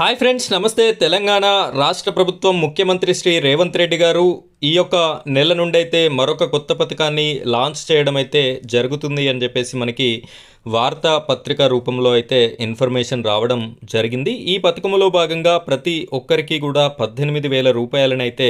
Hi friends నమస్తే. తెలంగాణ రాష్ట్ర ప్రభుత్వం ముఖ్యమంత్రి శ్రీ రేవంత్ రెడ్డి గారు ఈ యొక్క నెల నుండి అయితే మరొక కొత్త పథకాన్ని లాంచ్ చేయడం అయితే జరుగుతుంది అని చెప్పేసి మనకి వార్తా పత్రిక రూపంలో అయితే ఇన్ఫర్మేషన్ రావడం జరిగింది. ఈ పథకంలో భాగంగా ప్రతి ఒక్కరికి కూడా పద్దెనిమిది వేల రూపాయలనైతే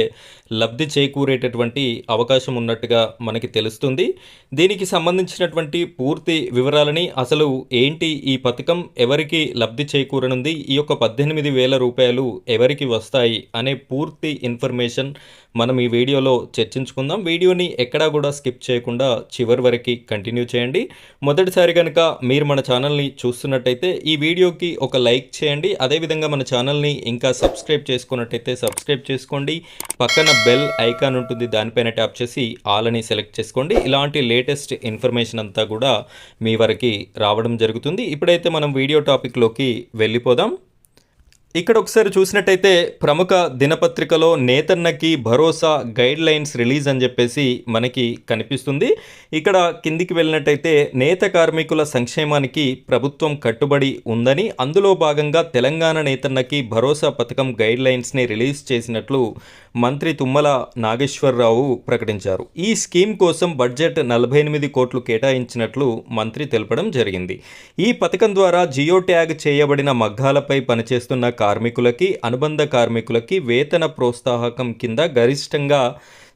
లబ్ధి చేకూరేటటువంటి అవకాశం ఉన్నట్టుగా మనకి తెలుస్తుంది. దీనికి సంబంధించినటువంటి పూర్తి వివరాలని అసలు ఏంటి ఈ పథకం ఎవరికి లబ్ధి చేకూరనుంది ఈ యొక్క పద్దెనిమిది వేల రూపాయలు ఎవరికి వస్తాయి అనే పూర్తి ఇన్ఫర్మేషన్ మనం ఈ వీడియోలో చర్చించుకుందాం. వీడియోని ఎక్కడా కూడా స్కిప్ చేయకుండా చివరి వరకు కంటిన్యూ చేయండి. మొదటిసారి కనుక మీరు మన ఛానల్ని చూస్తున్నట్టయితే ఈ వీడియోకి ఒక లైక్ చేయండి. అదేవిధంగా మన ఛానల్ని ఇంకా సబ్స్క్రైబ్ చేసుకున్నట్టయితే సబ్స్క్రైబ్ చేసుకోండి. పక్కన బెల్ ఐకాన్ ఉంటుంది. దానిపైన ట్యాప్ చేసి ఆల్ అని సెలెక్ట్ చేసుకోండి. ఇలాంటి లేటెస్ట్ ఇన్ఫర్మేషన్ అంతా కూడా మీ వరకు రావడం జరుగుతుంది. ఇప్పుడైతే మనం వీడియో టాపిక్లోకి వెళ్ళిపోదాం. ఇక్కడ ఒకసారి చూసినట్టయితే ప్రముఖ దినపత్రికలో నేతన్నకి భరోసా గైడ్ లైన్స్ రిలీజ్ అని చెప్పేసి మనకి కనిపిస్తుంది. ఇక్కడ కిందికి వెళ్ళినట్టయితే నేత కార్మికుల సంక్షేమానికి ప్రభుత్వం కట్టుబడి ఉందని అందులో భాగంగా తెలంగాణ నేతన్నకి భరోసా పథకం గైడ్ లైన్స్ని రిలీజ్ చేసినట్లు మంత్రి తుమ్మల నాగేశ్వరరావు ప్రకటించారు. ఈ స్కీమ్ కోసం బడ్జెట్ నలభై ఎనిమిది కోట్లు కేటాయించినట్లు మంత్రి తెలపడం జరిగింది. ఈ పథకం ద్వారా జియో ట్యాగ్ చేయబడిన మగ్గాలపై పనిచేస్తున్న కార్మికులకి అనుబంధ కార్మికులకి వేతన ప్రోత్సాహకం కింద గరిష్టంగా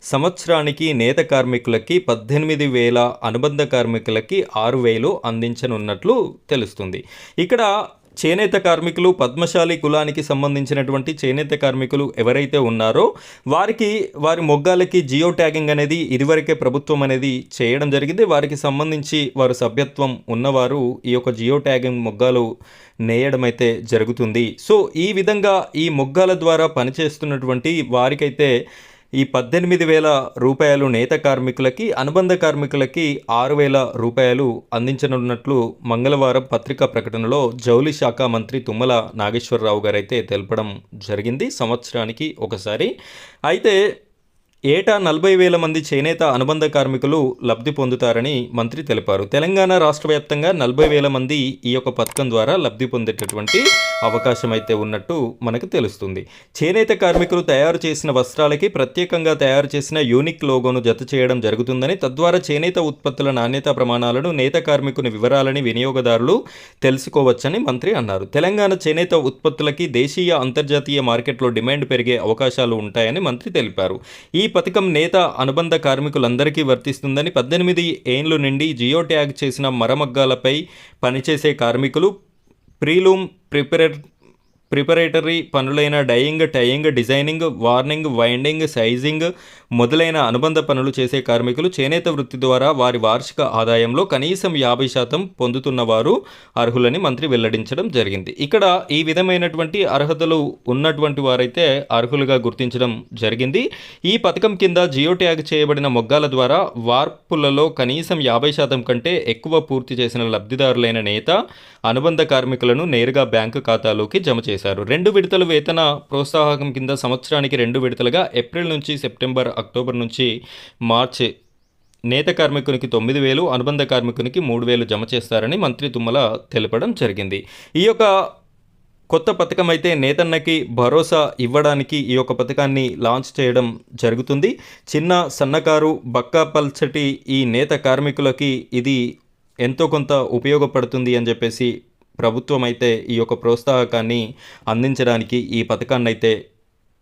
సంవత్సరానికి నేత కార్మికులకి పద్దెనిమిది వేల అనుబంధ కార్మికులకి ఆరు వేలు అందించనున్నట్లు తెలుస్తుంది. ఇక్కడ చేనేత కార్మికులు పద్మశాలి కులానికి సంబంధించినటువంటి చేనేత కార్మికులు ఎవరైతే ఉన్నారో వారికి వారి మొగ్గాలకి జియో ట్యాగింగ్ అనేది ఇదివరకే ప్రభుత్వం అనేది చేయడం జరిగింది. వారికి సంబంధించి వారు సభ్యత్వం ఉన్నవారు ఈ యొక్క జియో ట్యాగింగ్ మొగ్గాలు నేయడం అయితే జరుగుతుంది. సో ఈ విధంగా ఈ మొగ్గాల ద్వారా పనిచేస్తున్నటువంటి వారికైతే ఈ పద్దెనిమిది వేల రూపాయలు నేత కార్మికులకి అనుబంధ కార్మికులకి ఆరు వేల రూపాయలు అందించనున్నట్లు మంగళవారం పత్రికా ప్రకటనలో జౌలి శాఖ మంత్రి తుమ్మల నాగేశ్వరరావు గారైతే తెలపడం జరిగింది. సంవత్సరానికి ఒకసారి. అయితే ఏటా నలభై వేల మంది చేనేత అనుబంధ కార్మికులు లబ్ధి పొందుతారని మంత్రి తెలిపారు. తెలంగాణ రాష్ట్ర వ్యాప్తంగా నలభై వేల మంది ఈ యొక్క పథకం ద్వారా లబ్ధి పొందేటటువంటి అవకాశం అయితే ఉన్నట్టు మనకు తెలుస్తుంది. చేనేత కార్మికులు తయారు చేసిన వస్త్రాలకి ప్రత్యేకంగా తయారు చేసిన యూనిక్ లోగోను జత చేయడం జరుగుతుందని తద్వారా చేనేత ఉత్పత్తుల నాణ్యత ప్రమాణాలను నేత కార్మికుని వివరాలని వినియోగదారులు తెలుసుకోవచ్చని మంత్రి అన్నారు. తెలంగాణ చేనేత ఉత్పత్తులకి దేశీయ అంతర్జాతీయ మార్కెట్లో డిమాండ్ పెరిగే అవకాశాలు ఉంటాయని మంత్రి తెలిపారు. ఈ పథకం నేత అనుబంధ కార్మికులందరికీ వర్తిస్తుందని పద్దెనిమిది ఏండ్లు నుండి జియో ట్యాగ్ చేసిన మరమగ్గాలపై పనిచేసే కార్మికులు Preloom prepared preparatory పనులైన dyeing tying designing warping winding sizing మొదలైన అనుబంధ పనులు చేసే కార్మికులు చేనేత వృత్తి ద్వారా వారి వార్షిక ఆదాయంలో కనీసం యాభై శాతం పొందుతున్న వారు అర్హులని మంత్రి వెల్లడించడం జరిగింది. ఇక్కడ ఈ విధమైనటువంటి అర్హతలు ఉన్నటువంటి వారైతే అర్హులుగా గుర్తించడం జరిగింది. ఈ పథకం కింద జియో ట్యాగ్ చేయబడిన మొగ్గాల ద్వారా వార్పులలో కనీసం యాభై శాతం కంటే ఎక్కువ పూర్తి చేసిన లబ్ధిదారులైన నేత అనుబంధ కార్మికులను నేరుగా బ్యాంకు ఖాతాలోకి జమ చేస్తారు చేశారు. రెండు విడతల వేతన ప్రోత్సాహకం కింద సంవత్సరానికి రెండు విడతలుగా ఏప్రిల్ నుంచి సెప్టెంబర్ అక్టోబర్ నుంచి మార్చి నేత కార్మికునికి తొమ్మిది వేలు అనుబంధ కార్మికునికి మూడు వేలు జమ చేస్తారని మంత్రి తుమ్మల తెలపడం జరిగింది. ఈ యొక్క కొత్త పథకం అయితే నేతన్నకి భరోసా ఇవ్వడానికి ఈ యొక్క పథకాన్ని లాంచ్ చేయడం జరుగుతుంది. చిన్న సన్నకారు బక్క పల్చటి ఈ నేత కార్మికులకి ఇది ఎంతో కొంత ఉపయోగపడుతుంది అని చెప్పేసి ప్రభుత్వం అయితే ఈ యొక్క ప్రోత్సాహకాన్ని అందించడానికి ఈ పథకాన్ని అయితే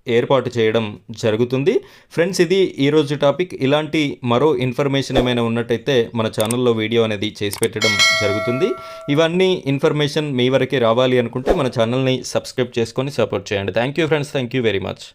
ఏర్పాటు చేయడం జరుగుతుంది. ఫ్రెండ్స్ ఇది ఈరోజు టాపిక్. ఇలాంటి మరో ఇన్ఫర్మేషన్ ఏమైనా ఉన్నట్టయితే మన ఛానల్లో వీడియో అనేది చేసి పెట్టడం జరుగుతుంది. ఇవన్నీ ఇన్ఫర్మేషన్ మీ వరకే రావాలి అనుకుంటే మన ఛానల్ని సబ్స్క్రైబ్ చేసుకొని సపోర్ట్ చేయండి. Thank you friends. Thank you very much.